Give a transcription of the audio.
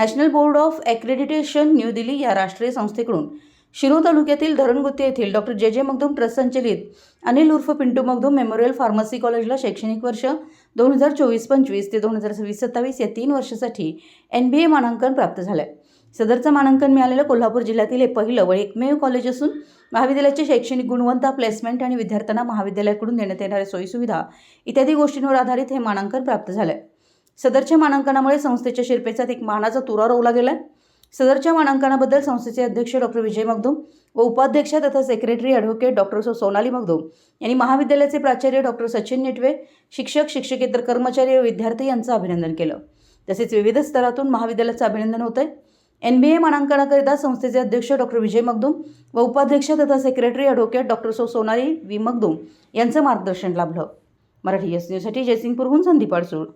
National board of accreditation new Delhi या राष्ट्रीय संस्थेकडून शिरूर तालुक्यातील धरणगुत्ते येथील डॉक्टर जे जे मगदूम ट्रस्ट संचलित अनिल उर्फ पिंटू मगदूम मेमोरियल फार्मसी कॉलेजला शैक्षणिक वर्ष दोन हजार चोवीस पंचवीस ते दोन हजार सव्वीस सत्तावीस या तीन वर्षासाठी एन बी ए मानांकन प्राप्त झालं आहे सदरचं मानांकन मिळालेलं कोल्हापूर जिल्ह्यातील हे पहिलं व एकमेव कॉलेज असून महाविद्यालयाची शैक्षणिक गुणवत्ता प्लेसमेंट आणि विद्यार्थ्यांना महाविद्यालयाकडून देण्यात येणाऱ्या सोयीसुविधा इत्यादी गोष्टींवर आधारित हे मानांकन प्राप्त झालं आहे सदरच्या मानांकनामुळे संस्थेच्या शिरपेचात एक मानाचा तुरा रोवला गेला आहे सदरच्या मानांकनाबद्दल संस्थेचे अध्यक्ष डॉक्टर विजय मगदूम व उपाध्यक्ष तथा सेक्रेटरी ॲडव्होकेट डॉक्टर सो सोनाली मगदूम यांनी महाविद्यालयाचे प्राचार्य डॉक्टर सचिन नेटवे शिक्षक शिक्षकेतर कर्मचारी व विद्यार्थी यांचं अभिनंदन केलं. तसेच विविध स्तरातून महाविद्यालयाचं अभिनंदन होतंय. एन बी ए मानांकनाकरिता संस्थेचे अध्यक्ष डॉक्टर विजय मगदूम व उपाध्यक्ष तथा सेक्रेटरी ॲडव्होकेट डॉक्टर सो सोनाली वी मगदूम यांचं मार्गदर्शन लाभलं. मराठी एस न्यूजसाठी जयसिंगपूरहून संदीप अडसूळ.